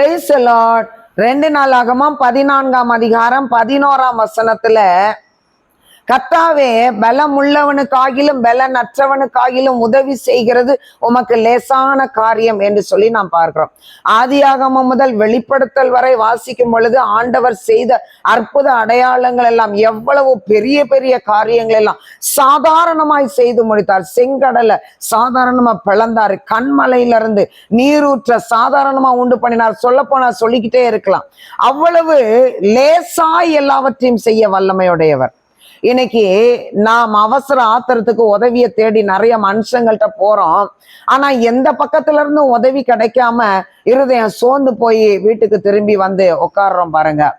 Price Lord ரெண்டு நாளாகமும் பதினான்காம் அதிகாரம் பதினோராம் வசனத்துல கத்தாவே பலம் உள்ளவனுக்காகிலும் பலன் அற்றவனுக்காகிலும் உதவி செய்கிறது உமக்கு லேசான காரியம் என்று சொல்லி நாம் பார்க்கிறோம். ஆதியாகமம் முதல் வெளிப்படுத்தல் வரை வாசிக்கும் பொழுது ஆண்டவர் செய்த அற்புத அடையாளங்கள் எல்லாம் எவ்வளவு பெரிய பெரிய காரியங்கள் எல்லாம் சாதாரணமாய் செய்து முடித்தார். செங்கடலை சாதாரணமா பிளந்தாரு. கண்மலையில இருந்து நீரூற்ற சாதாரணமா உண்டு பண்ணினார். சொல்ல போனா சொல்லிக்கிட்டே இருக்கலாம். அவ்வளவு லேசாய் எல்லாவற்றையும் செய்ய வல்லமையுடையவர். இன்னைக்கு நாம் அவசர ஆத்திரத்துக்கு உதவியை தேடி நிறைய மனுஷங்கள்ட்ட போறோம். ஆனா எந்த பக்கத்துல இருந்து உதவி கிடைக்காம இருதயம் சோர்ந்து போய் வீட்டுக்கு திரும்பி வந்து உட்கார்றோம் பாருங்க.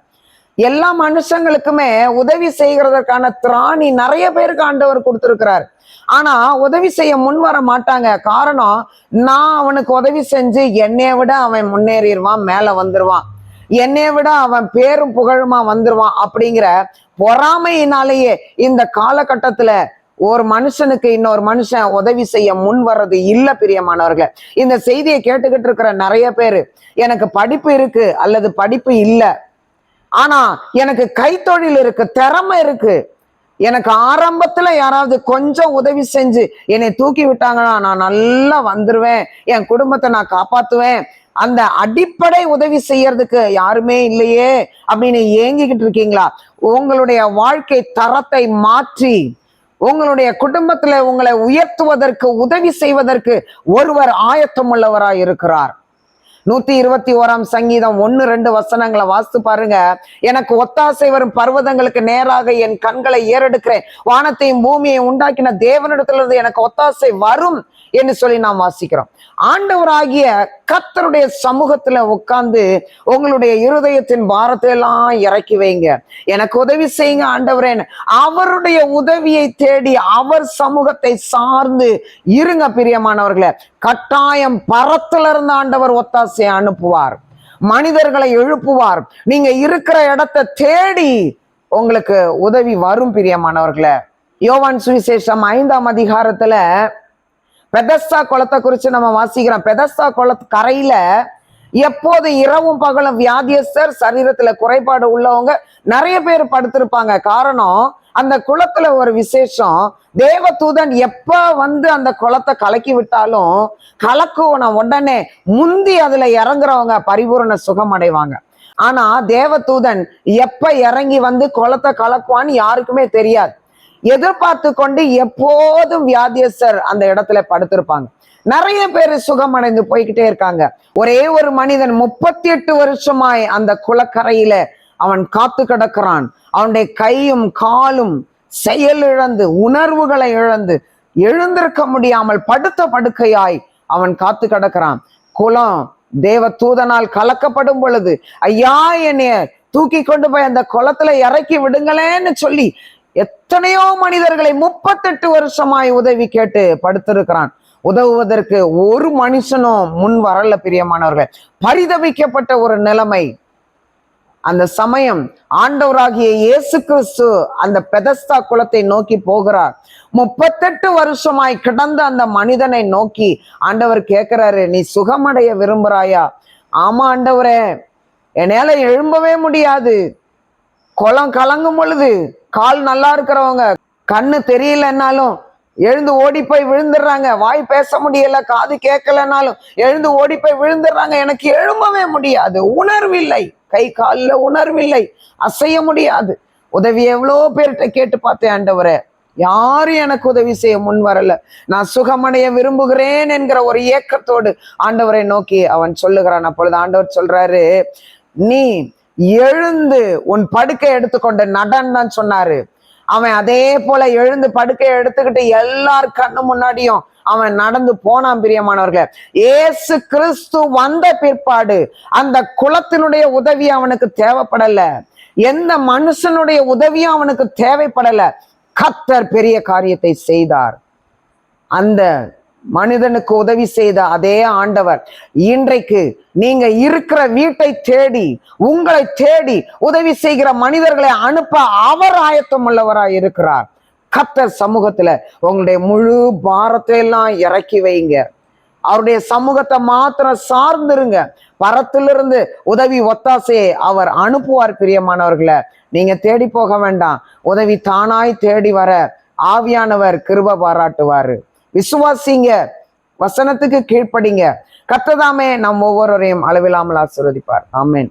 எல்லா மனுஷங்களுக்குமே உதவி செய்கிறதற்கான திராணி நிறைய பேருக்கு ஆண்டவர் கொடுத்திருக்கிறார். ஆனா உதவி செய்ய முன் வர மாட்டாங்க. காரணம் நான் அவனுக்கு உதவி செஞ்சு என்னைய விட அவன் முன்னேறிடுவான் மேல வந்துருவான். என்னைய விட அவன் பேரும் புகழுமா வந்துருவான் அப்படிங்கிற பொறாமையினாலேயே இந்த காலகட்டத்துல ஒரு மனுஷனுக்கு இன்னொரு மனுஷன் உதவி செய்ய முன் வர்றது இல்ல பிரியமானவர்களே. இந்த செய்தியை கேட்டுக்கிட்டு இருக்கிற நிறைய பேரு எனக்கு படிப்பு இருக்கு அல்லது படிப்பு இல்ல. ஆனா எனக்கு கைத்தொழில் இருக்கு திறமை இருக்கு. எனக்கு ஆரம்பத்துல யாராவது கொஞ்சம் உதவி செஞ்சு என்னை தூக்கி விட்டாங்கன்னா நான் நல்லா வந்துருவேன் என் குடும்பத்தை நான் காப்பாத்துவேன் அந்த அடிப்படை உதவி செய்யறதுக்கு யாருமே இல்லையே அப்படின்னு ஏங்கிக்கிட்டு இருக்கீங்களா? உங்களுடைய வாழ்க்கை தரத்தை மாற்றி உங்களுடைய குடும்பத்துல உங்களை உயர்த்துவதற்கு உதவி செய்வதற்கு ஒருவர் ஆயத்தம் உள்ளவராய் இருக்கிறார். நூத்தி இருபத்தி ஓராம் சங்கீதம் ஒன்னு ரெண்டு வசனங்களை வாசித்து பாருங்க. எனக்கு ஒத்தாசை வரும் பர்வதங்களுக்கு நேராக என் கண்களை ஏறெடுக்கிறேன். வானத்தையும் பூமியை உண்டாக்கின தேவனிடத்திலிருந்து எனக்கு ஒத்தாசை வரும் என்று சொல்லி நாம் வாசிக்கிறோம். ஆண்டவராகிய கத்தருடைய சமூகத்துல உட்கார்ந்து உங்களுடைய இருதயத்தின் பாரத்தை எல்லாம் இறக்கி வைங்க. எனக்கு உதவி செய்யுங்க ஆண்டவரேன் அவருடைய உதவியை தேடி அவர் சமூகத்தை சார்ந்து இருங்க பிரியமானவர்களே. கட்டாயம் பரத்துல இருந்து ஆண்டவர் ஒத்தாசை அனுப்புவார். மனிதர்களை எழுப்புவார். நீங்க இருக்கிற இடத்தை தேடி உங்களுக்கு உதவி வரும் பிரியமானவர்களே. யோவான் சுவிசேஷம் ஐந்தாம் அதிகாரத்துல பெதஸ்தா குளத்தை குறிச்சு நம்ம வாசிக்கிறோம். பெதஸ்தா குளத்து கரையில எப்போது இரவும் பகலும் வியாதியஸ்தர் சரீரத்துல குறைபாடு உள்ளவங்க நிறைய பேர் படுத்திருப்பாங்க. காரணம் அந்த குளத்துல ஒரு விசேஷம். தேவதூதன் எப்ப வந்து அந்த குளத்தை கலக்கி விட்டாலும் கலக்குவன உடனே முந்தி அதுல இறங்குறவங்க பரிபூரண சுகம் அடைவாங்க ஆனா தேவதூதன் எப்ப இறங்கி வந்து குளத்தை கலக்குவான்னு யாருக்குமே தெரியாது. எதிர்பார்த்து கொண்டு எப்போதும் வியாதியஸ்தர் அந்த இடத்துல படுத்திருப்பாங்க. நிறைய பேர் சுகமடைந்து போய்கிட்டே இருக்காங்க. ஒரே ஒரு மனிதன் முப்பத்தி எட்டு வருஷமாய் அந்த குளக்கரையில அவன் காத்து கிடக்கிறான். அவனுடைய கையும் காலும் செயல் இழந்து உணர்வுகளை இழந்து எழுந்திருக்க முடியாமல் படுத்த படுக்கையாய் அவன் காத்து கிடக்கிறான். குளம் தேவ தூதனால் கலக்கப்படும் பொழுது ஐயா என்னைய தூக்கி கொண்டு போய் அந்த குளத்துல இறக்கி விடுங்களேன்னு சொல்லி எத்தனையோ மனிதர்களை முப்பத்தெட்டு வருஷமாய் உதவி கேட்டு படுத்திருக்கிறான். உதவுவதற்கு ஒரு மனுஷனும் முன் வரல பிரியமானவர்கள். பரிதவிக்கப்பட்ட ஒரு நிலைமை. அந்த சமயம் ஆண்டவராகிய இயேசு கிறிஸ்து அந்த பெதஸ்தா குளத்தை நோக்கி போகிறார். முப்பத்தெட்டு வருஷமாய் கிடந்த அந்த மனிதனை நோக்கி ஆண்டவர் கேட்கிறாரு நீ சுகமடைய விரும்புறாயா ஆமா ஆண்டவரே என்னால எழும்பவே முடியாது. குளம் கலங்கும் பொழுது கால் நல்லா இருக்கிறவங்க கண்ணு தெரியலன்னாலும் எழுந்து ஓடி போய் விழுந்துடுறாங்க. வாய் பேச முடியல காது கேட்கலனாலும் எழுந்து ஓடி போய் விழுந்துடுறாங்க. எனக்கு எழும்பவே முடியாது. உணர்வில்லை. கை காலில் உணர்வில்லை. அசைய முடியாது. உதவி எவ்வளோ பேர்கிட்ட கேட்டு பார்த்தேன் ஆண்டவரே. யாரும் எனக்கு உதவி செய்ய முன் வரல. நான் சுகமடைய விரும்புகிறேன் என்கிற ஒரு ஏக்கத்தோடு ஆண்டவரை நோக்கி அவன் சொல்லுகிறான். அப்பொழுது ஆண்டவர் சொல்றாரு நீ எழுந்து உன் படுக்கை எடுத்துக்கொண்ட நடன் தான் சொன்னாரு. அவன் அதே போல எழுந்து படுக்கையை எடுத்துக்கிட்டு எல்லார் கண்ணு முன்னாடியும் அவன் நடந்து போனான் பிரியமானவர்களே. ஏசு கிறிஸ்து வந்த பிற்பாடு அந்த குலத்தினுடைய உதவி அவனுக்கு தேவைப்படல. எந்த மனுஷனுடைய உதவியும் அவனுக்கு தேவைப்படல. கத்தர் பெரிய காரியத்தை செய்தார். அந்த மனிதனுக்கு உதவி செய்த அதே ஆண்டவர் இன்றைக்கு நீங்க இருக்கிற வீட்டை தேடி உங்களை தேடி உதவி செய்கிற மனிதர்களை அனுப்ப அவர் ஆயத்தம் உள்ளவராய் இருக்கிறார். கத்தர் சமூகத்துல உங்களுடைய முழு பாரத்தையெல்லாம் இறக்கி வைங்க. அவருடைய சமூகத்தை மாத்திரம் சார்ந்திருங்க. பரத்திலிருந்து உதவி ஒத்தாசையை அவர் அனுப்புவார் பிரியமானவர்களை. நீங்க தேடி போக வேண்டாம். உதவி தானாய் தேடி வர ஆவியானவர் கிருப பாராட்டுவாரு. விசுவாசிங்க. வசனத்துக்கு கீழ்ப்படிங்க. கத்ததாமே நம் ஒவ்வொருவரையும் அளவில்லாமல் ஆசிர்வதிப்பார். ஆமேன்.